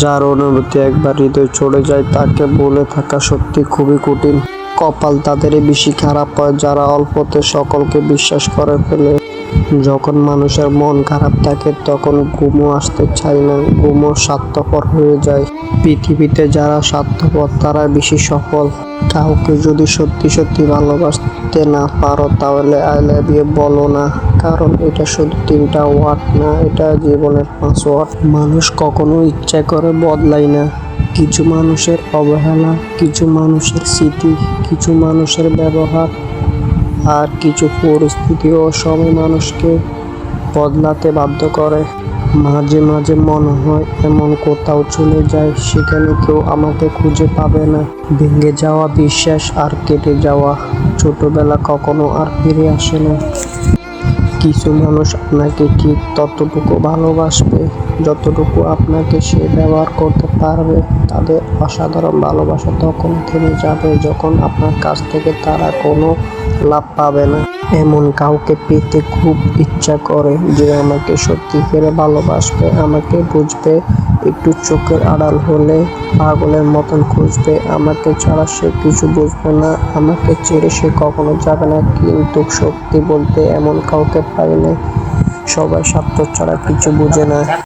যার অনুভূতি একবার হৃদয় চড়ে যায়, তাকে বলে থাকা সত্যি খুবই কঠিন। কপাল তাদেরই বেশি খারাপ হয়, যারা অল্পতে সকলকে বিশ্বাস করে ফেলে। যখন মানুষের মন খারাপ থাকে, তখন ঘুমও আসতে চায় না, ঘুমও স্বার্থপর হয়ে যায়। পৃথিবীতে যারা স্বার্থপর, তারা বেশি সফল। কাউকে যদি সত্যি সত্যি ভালোবাসতে না পারো, তাহলে আই লাভ ইউ বলো না, কারণ এটা শুধু তিনটা ওয়ার্ড না, এটা জীবনের পাঁচ ওয়ার্ড। মানুষ কখনো ইচ্ছা করে বদলায় না। কিছু মানুষের অবহেলা, কিছু মানুষের স্মৃতি, কিছু মানুষের ব্যবহার আর কিছু পরিস্থিতি ও সময় মানুষকে বদলাতে বাধ্য করে। মাঝে মাঝে মনে হয় এমন কোথাও চলে যায়, সেখানে কেউ আমাকে খুঁজে পাবে না। ভেঙে যাওয়া বিশ্বাস আর কেটে যাওয়া ছোটবেলা কখনো আর ফিরে আসে না। কিছু মানুষ আপনাকে ঠিক ততটুকু ভালোবাসবে, যতটুকু আপনাকে সে ব্যবহার করতে পারবে, তাদের অসাধারণ ভালোবাসা তখন থেমে যাবে যখন আপনার কাছ থেকে তারা কোনো লাভ পাবে না। এমন কাউকে পেতে খুব ইচ্ছা করে যে আমাকে সত্যি করে ভালোবাসবে, আমাকে বুঝবে একটু চোখের আড়াল হলে পাগলের মতন খুঁজবে। আমাকে ছাড়া সে কিছু বুঝবে না। আমাকে ছেড়ে সে কখনো যাবে না। কিন্তু সত্যি বলতে এমন কাউকে পাই না সবাই স্বার্থ ছাড়া কিছু বুঝে না।